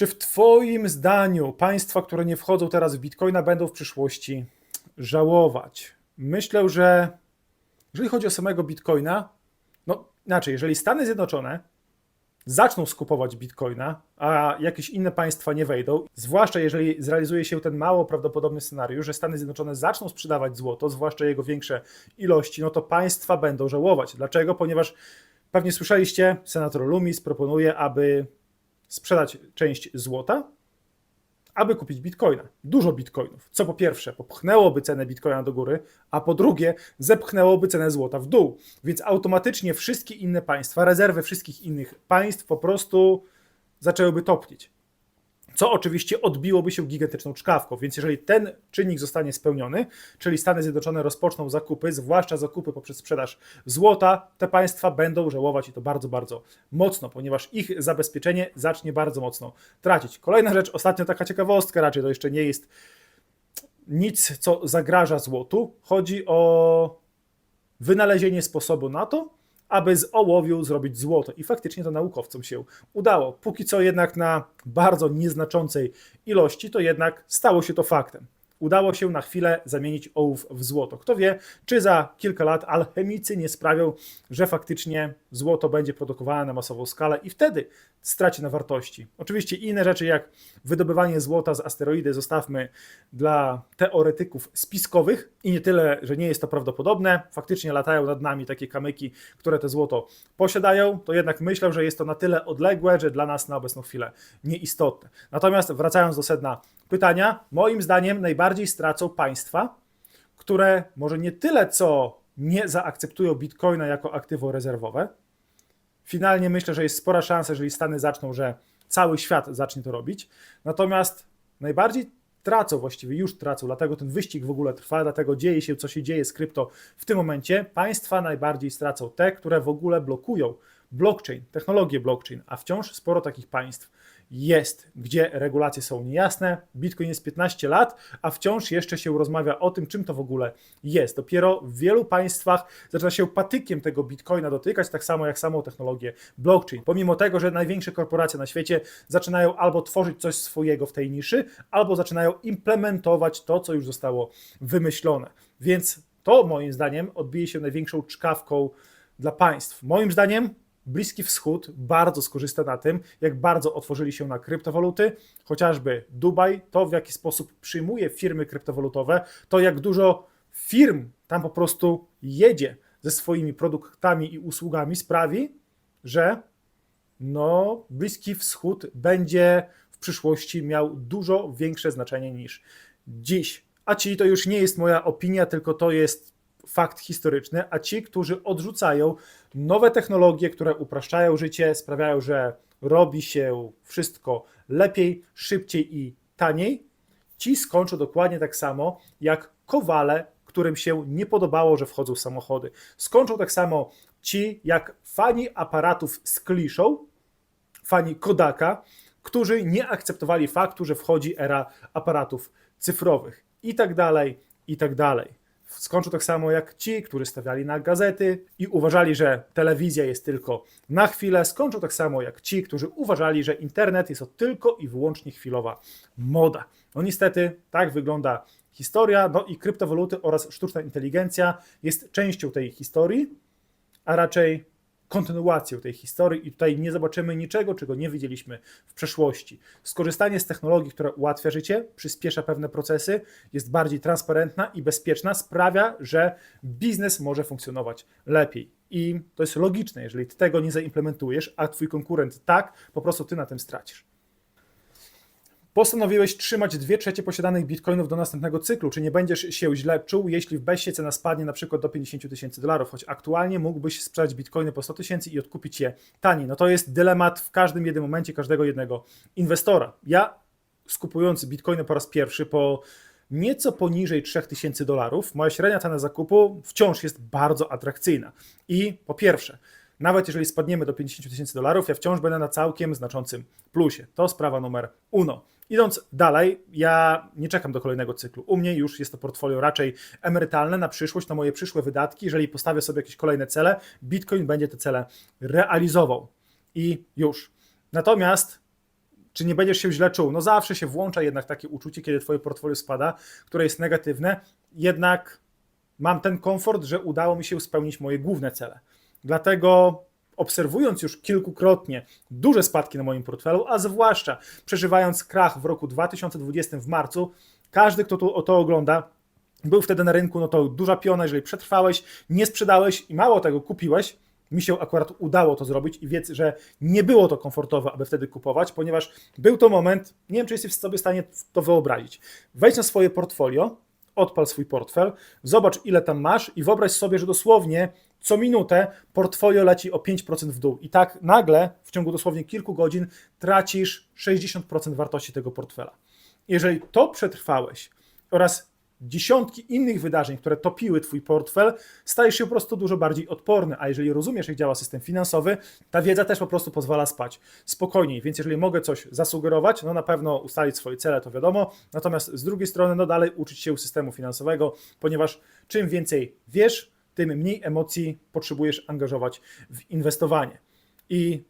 Czy w Twoim zdaniu państwa, które nie wchodzą teraz w bitcoina, będą w przyszłości żałować? Myślę, że jeżeli chodzi o samego bitcoina, no inaczej, jeżeli Stany Zjednoczone zaczną skupować bitcoina, a jakieś inne państwa nie wejdą, zwłaszcza jeżeli zrealizuje się ten mało prawdopodobny scenariusz, że Stany Zjednoczone zaczną sprzedawać złoto, zwłaszcza jego większe ilości, no to państwa będą żałować. Dlaczego? Ponieważ pewnie słyszeliście, senator Loomis proponuje, aby sprzedać część złota, aby kupić bitcoina. Dużo bitcoinów. Co po pierwsze, popchnęłoby cenę bitcoina do góry, a po drugie, zepchnęłoby cenę złota w dół. Więc automatycznie wszystkie inne państwa, rezerwy wszystkich innych państw po prostu zaczęłyby topnieć. Co oczywiście odbiłoby się gigantyczną czkawką. Więc jeżeli ten czynnik zostanie spełniony, czyli Stany Zjednoczone rozpoczną zakupy, zwłaszcza zakupy poprzez sprzedaż złota, te państwa będą żałować i to bardzo, bardzo mocno, ponieważ ich zabezpieczenie zacznie bardzo mocno tracić. Kolejna rzecz, ostatnio taka ciekawostka, raczej to jeszcze nie jest nic, co zagraża złotu. Chodzi o wynalezienie sposobu na to, aby z ołowiu zrobić złoto. I faktycznie to naukowcom się udało. Póki co jednak na bardzo nieznaczącej ilości, to jednak stało się to faktem. Udało się na chwilę zamienić ołów w złoto. Kto wie, czy za kilka lat alchemicy nie sprawią, że faktycznie złoto będzie produkowane na masową skalę i wtedy straci na wartości. Oczywiście inne rzeczy jak wydobywanie złota z asteroidy zostawmy dla teoretyków spiskowych i nie tyle, że nie jest to prawdopodobne, faktycznie latają nad nami takie kamyki, które to złoto posiadają, to jednak myślę, że jest to na tyle odległe, że dla nas na obecną chwilę nieistotne. Natomiast wracając do sedna pytania, moim zdaniem najbardziej stracą państwa, które może nie tyle co nie zaakceptują bitcoina jako aktywo rezerwowe. Finalnie myślę, że jest spora szansa, jeżeli Stany zaczną, że cały świat zacznie to robić. Natomiast najbardziej tracą, właściwie już tracą, dlatego ten wyścig w ogóle trwa, dlatego dzieje się, co się dzieje z krypto w tym momencie. Państwa najbardziej stracą te, które w ogóle blokują blockchain, technologię blockchain, a wciąż sporo takich państw jest, gdzie regulacje są niejasne. Bitcoin jest 15 lat, a wciąż jeszcze się rozmawia o tym, czym to w ogóle jest. Dopiero w wielu państwach zaczyna się patykiem tego Bitcoina dotykać, tak samo jak samą technologię blockchain. Pomimo tego, że największe korporacje na świecie zaczynają albo tworzyć coś swojego w tej niszy, albo zaczynają implementować to, co już zostało wymyślone. Więc to moim zdaniem odbije się największą czkawką dla państw. Moim zdaniem Bliski Wschód bardzo skorzysta na tym, jak bardzo otworzyli się na kryptowaluty, chociażby Dubaj, to w jaki sposób przyjmuje firmy kryptowalutowe, to jak dużo firm tam po prostu jedzie ze swoimi produktami i usługami, sprawi, że no, Bliski Wschód będzie w przyszłości miał dużo większe znaczenie niż dziś. A ci to już nie jest moja opinia, tylko to jest fakt historyczny, a ci, którzy odrzucają nowe technologie, które upraszczają życie, sprawiają, że robi się wszystko lepiej, szybciej i taniej, ci skończą dokładnie tak samo jak kowale, którym się nie podobało, że wchodzą samochody. Skończą tak samo ci jak fani aparatów z kliszą, fani Kodaka, którzy nie akceptowali faktu, że wchodzi era aparatów cyfrowych i tak dalej, i tak dalej. Skończą tak samo jak ci, którzy stawiali na gazety i uważali, że telewizja jest tylko na chwilę. Skończą tak samo jak ci, którzy uważali, że internet jest to tylko i wyłącznie chwilowa moda. No niestety, tak wygląda historia. No i kryptowaluty oraz sztuczna inteligencja jest częścią tej historii, a raczej kontynuacją tej historii i tutaj nie zobaczymy niczego, czego nie widzieliśmy w przeszłości. Skorzystanie z technologii, która ułatwia życie, przyspiesza pewne procesy, jest bardziej transparentna i bezpieczna, sprawia, że biznes może funkcjonować lepiej. I to jest logiczne, jeżeli ty tego nie zaimplementujesz, a twój konkurent tak, po prostu ty na tym stracisz. Postanowiłeś trzymać 2 trzecie posiadanych bitcoinów do następnego cyklu. Czy nie będziesz się źle czuł, jeśli w Bessie cena spadnie na przykład do 50 tysięcy dolarów, choć aktualnie mógłbyś sprzedać bitcoiny po 100 tysięcy i odkupić je taniej? No to jest dylemat w każdym jednym momencie każdego jednego inwestora. Ja skupując bitcoiny po raz pierwszy po nieco poniżej 3000 dolarów, moja średnia cena zakupu wciąż jest bardzo atrakcyjna. I po pierwsze, nawet jeżeli spadniemy do 50 tysięcy dolarów, ja wciąż będę na całkiem znaczącym plusie. To sprawa numer uno. Idąc dalej, ja nie czekam do kolejnego cyklu. U mnie już jest to portfolio raczej emerytalne na przyszłość, na moje przyszłe wydatki. Jeżeli postawię sobie jakieś kolejne cele, Bitcoin będzie te cele realizował. I już. Natomiast czy nie będziesz się źle czuł? No zawsze się włącza jednak takie uczucie, kiedy twoje portfolio spada, które jest negatywne, jednak mam ten komfort, że udało mi się spełnić moje główne cele. Dlatego obserwując już kilkukrotnie duże spadki na moim portfelu, a zwłaszcza przeżywając krach w roku 2020 w marcu, każdy, kto to, to ogląda, był wtedy na rynku, no to duża piona, jeżeli przetrwałeś, nie sprzedałeś i mało tego kupiłeś, mi się akurat udało to zrobić i wiedz, że nie było to komfortowe, aby wtedy kupować, ponieważ był to moment, nie wiem, czy jesteś sobie w stanie to wyobrazić. Wejdź na swoje portfolio, odpal swój portfel, zobacz ile tam masz i wyobraź sobie, że dosłownie co minutę portfolio leci o 5% w dół. I tak nagle w ciągu dosłownie kilku godzin tracisz 60% wartości tego portfela. Jeżeli to przetrwałeś oraz dziesiątki innych wydarzeń, które topiły Twój portfel, stajesz się po prostu dużo bardziej odporny. A jeżeli rozumiesz, jak działa system finansowy, ta wiedza też po prostu pozwala spać spokojniej. Więc jeżeli mogę coś zasugerować, no na pewno ustalić swoje cele, to wiadomo. Natomiast z drugiej strony, no dalej uczyć się systemu finansowego, ponieważ czym więcej wiesz, tym mniej emocji potrzebujesz angażować w inwestowanie. I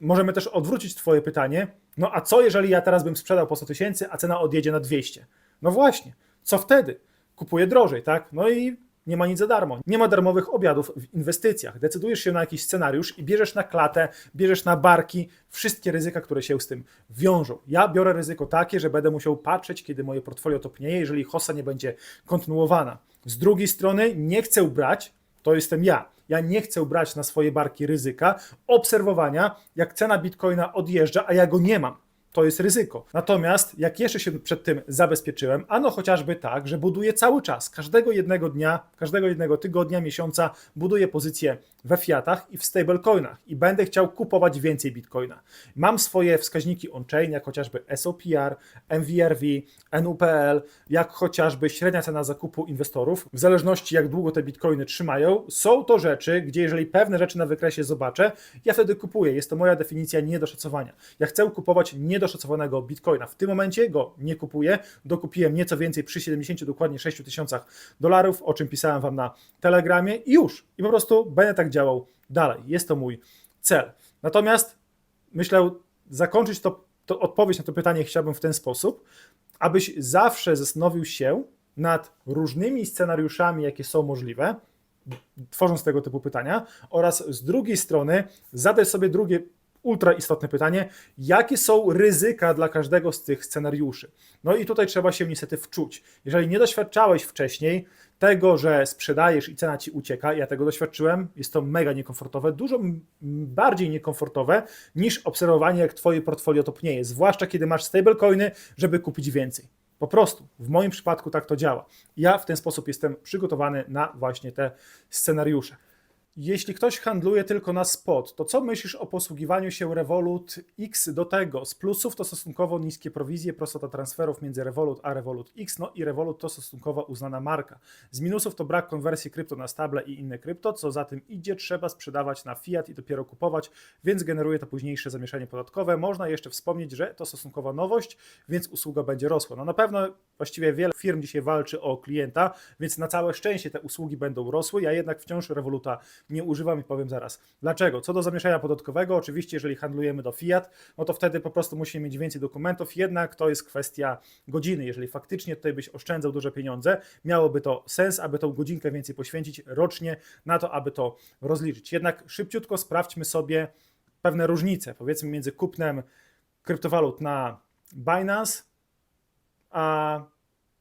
możemy też odwrócić Twoje pytanie, no a co jeżeli ja teraz bym sprzedał po 100 tysięcy, a cena odjedzie na 200? No właśnie, co wtedy? Kupuję drożej, tak? No i nie ma nic za darmo. Nie ma darmowych obiadów w inwestycjach. Decydujesz się na jakiś scenariusz i bierzesz na klatę, bierzesz na barki wszystkie ryzyka, które się z tym wiążą. Ja biorę ryzyko takie, że będę musiał patrzeć, kiedy moje portfolio topnieje, jeżeli hossa nie będzie kontynuowana. Z drugiej strony nie chcę brać, to jestem ja. Ja nie chcę brać na swoje barki ryzyka obserwowania, jak cena bitcoina odjeżdża, a ja go nie mam to jest ryzyko. Natomiast jak jeszcze się przed tym zabezpieczyłem, ano chociażby tak, że buduję cały czas, każdego jednego dnia, każdego jednego tygodnia, miesiąca buduję pozycje we fiatach i w stablecoinach i będę chciał kupować więcej bitcoina. Mam swoje wskaźniki on-chain, jak chociażby SOPR, MVRV, NUPL, jak chociażby średnia cena zakupu inwestorów. W zależności jak długo te bitcoiny trzymają, są to rzeczy, gdzie jeżeli pewne rzeczy na wykresie zobaczę, ja wtedy kupuję. Jest to moja definicja niedoszacowania. Ja chcę kupować niedoszacowanego bitcoina. W tym momencie go nie kupuję. Dokupiłem nieco więcej przy 70 dokładnie 6 tysiącach dolarów, o czym pisałem Wam na Telegramie i już. I po prostu będę tak działał dalej. Jest to mój cel. Natomiast myślę, zakończyć to, to odpowiedź na to pytanie chciałbym w ten sposób, abyś zawsze zastanowił się nad różnymi scenariuszami, jakie są możliwe, tworząc tego typu pytania, oraz z drugiej strony zadaj sobie drugie ultra istotne pytanie, jakie są ryzyka dla każdego z tych scenariuszy. No i tutaj trzeba się niestety wczuć. Jeżeli nie doświadczałeś wcześniej tego, że sprzedajesz i cena ci ucieka, ja tego doświadczyłem, jest to mega niekomfortowe, dużo bardziej niekomfortowe niż obserwowanie, jak twoje portfolio topnieje, zwłaszcza kiedy masz stablecoiny, żeby kupić więcej. Po prostu, w moim przypadku tak to działa. Ja w ten sposób jestem przygotowany na właśnie te scenariusze. Jeśli ktoś handluje tylko na spot, to co myślisz o posługiwaniu się Revolut X do tego? Z plusów to stosunkowo niskie prowizje, prostota transferów między Revolut a Revolut X, no i Revolut to stosunkowo uznana marka. Z minusów to brak konwersji krypto na stable i inne krypto, co za tym idzie, trzeba sprzedawać na fiat i dopiero kupować, więc generuje to późniejsze zamieszanie podatkowe. Można jeszcze wspomnieć, że to stosunkowa nowość, więc usługa będzie rosła. No na pewno właściwie wiele firm dzisiaj walczy o klienta, więc na całe szczęście te usługi będą rosły. Ja jednak wciąż Revoluta nie używam i powiem zaraz. Dlaczego? Co do zamieszania podatkowego, oczywiście, jeżeli handlujemy do fiat, no to wtedy po prostu musimy mieć więcej dokumentów, jednak to jest kwestia godziny. Jeżeli faktycznie tutaj byś oszczędzał duże pieniądze, miałoby to sens, aby tą godzinkę więcej poświęcić rocznie na to, aby to rozliczyć. Jednak szybciutko sprawdźmy sobie pewne różnice, powiedzmy między kupnem kryptowalut na Binance, a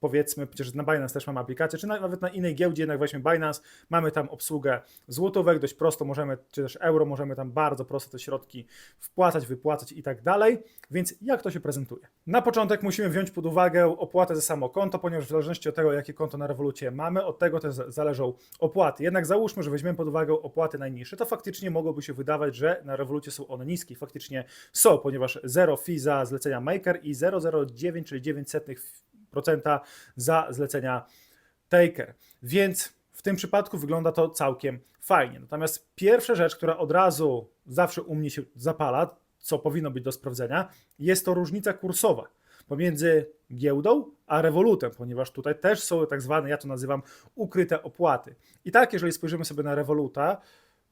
powiedzmy, przecież na Binance też mamy aplikację, czy nawet na innej giełdzie, jednak weźmy Binance, mamy tam obsługę złotówek, dość prosto możemy, czy też euro, możemy tam bardzo prosto te środki wpłacać, wypłacać i tak dalej, więc jak to się prezentuje? Na początek musimy wziąć pod uwagę opłatę za samo konto, ponieważ w zależności od tego, jakie konto na rewolucie mamy, od tego też zależą opłaty. Jednak załóżmy, że weźmiemy pod uwagę opłaty najniższe, to faktycznie mogłoby się wydawać, że na rewolucie są one niskie, faktycznie są, ponieważ 0 fee za zlecenia maker i 0,09, czyli 9 setnych 0,5% za zlecenia taker. Więc w tym przypadku wygląda to całkiem fajnie. Natomiast pierwsza rzecz, która od razu zawsze u mnie się zapala, co powinno być do sprawdzenia, jest to różnica kursowa pomiędzy giełdą a rewolutem, ponieważ tutaj też są tak zwane, ja to nazywam, ukryte opłaty. I tak, jeżeli spojrzymy sobie na rewoluta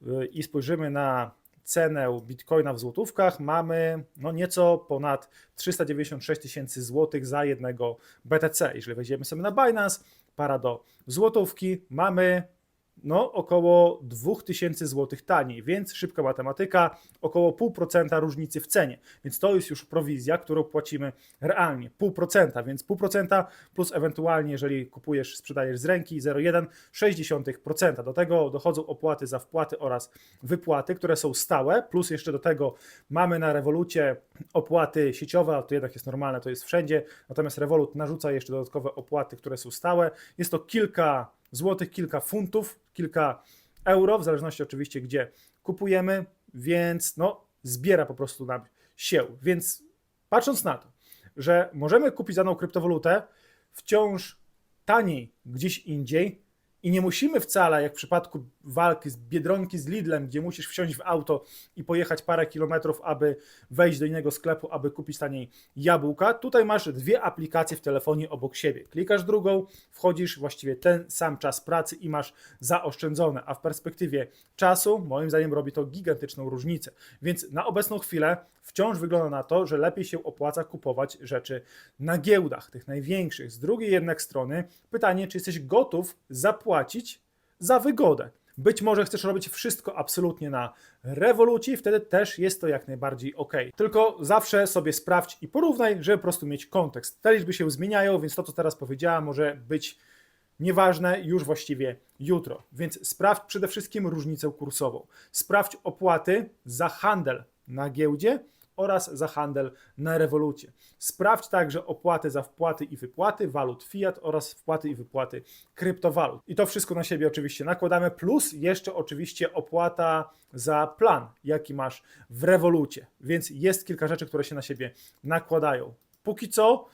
y, i spojrzymy na cenę bitcoina w złotówkach, mamy no nieco ponad 396 tysięcy złotych za jednego BTC. Jeżeli wejdziemy sobie na Binance, para do złotówki, mamy no około 2000 zł taniej, więc szybka matematyka, około 0,5% różnicy w cenie. Więc to jest już prowizja, którą płacimy realnie, 0,5%, więc 0,5% plus ewentualnie, jeżeli kupujesz, sprzedajesz z ręki 0,1,6%. Do tego dochodzą opłaty za wpłaty oraz wypłaty, które są stałe, plus jeszcze do tego mamy na Revolucie opłaty sieciowe, ale to jednak jest normalne, to jest wszędzie, natomiast Revolut narzuca jeszcze dodatkowe opłaty, które są stałe. Jest to kilka złotych, kilka funtów, kilka euro, w zależności oczywiście gdzie kupujemy, więc no zbiera po prostu nam się. Więc patrząc na to, że możemy kupić daną kryptowalutę wciąż taniej gdzieś indziej i nie musimy wcale, jak w przypadku walki z Biedronki z Lidlem, gdzie musisz wsiąść w auto i pojechać parę kilometrów, aby wejść do innego sklepu, aby kupić taniej jabłka. Tutaj masz dwie aplikacje w telefonie obok siebie. Klikasz drugą, wchodzisz właściwie ten sam czas pracy i masz zaoszczędzone, a w perspektywie czasu, moim zdaniem, robi to gigantyczną różnicę. Więc na obecną chwilę wciąż wygląda na to, że lepiej się opłaca kupować rzeczy na giełdach, tych największych. Z drugiej jednak strony pytanie, czy jesteś gotów zapłacić za wygodę. Być może chcesz robić wszystko absolutnie na rewolucji, wtedy też jest to jak najbardziej ok. Tylko zawsze sobie sprawdź i porównaj, żeby po prostu mieć kontekst. Te liczby się zmieniają, więc to, co teraz powiedziałem, może być nieważne już właściwie jutro. Więc sprawdź przede wszystkim różnicę kursową. Sprawdź opłaty za handel na giełdzie oraz za handel na rewolucie. Sprawdź także opłaty za wpłaty i wypłaty walut fiat oraz wpłaty i wypłaty kryptowalut. I to wszystko na siebie oczywiście nakładamy, plus jeszcze oczywiście opłata za plan, jaki masz w rewolucie. Więc jest kilka rzeczy, które się na siebie nakładają. Póki co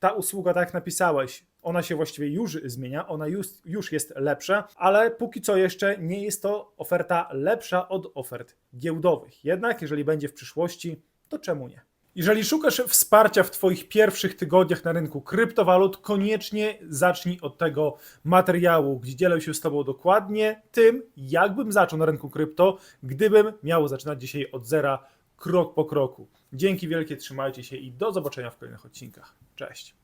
ta usługa, tak jak napisałeś, ona się właściwie już zmienia, ona już, już jest lepsza, ale póki co jeszcze nie jest to oferta lepsza od ofert giełdowych. Jednak jeżeli będzie w przyszłości, to czemu nie? Jeżeli szukasz wsparcia w Twoich pierwszych tygodniach na rynku kryptowalut, koniecznie zacznij od tego materiału, gdzie dzielę się z Tobą dokładnie tym, jakbym zaczął na rynku krypto, gdybym miał zaczynać dzisiaj od zera, krok po kroku. Dzięki wielkie, trzymajcie się i do zobaczenia w kolejnych odcinkach. Cześć.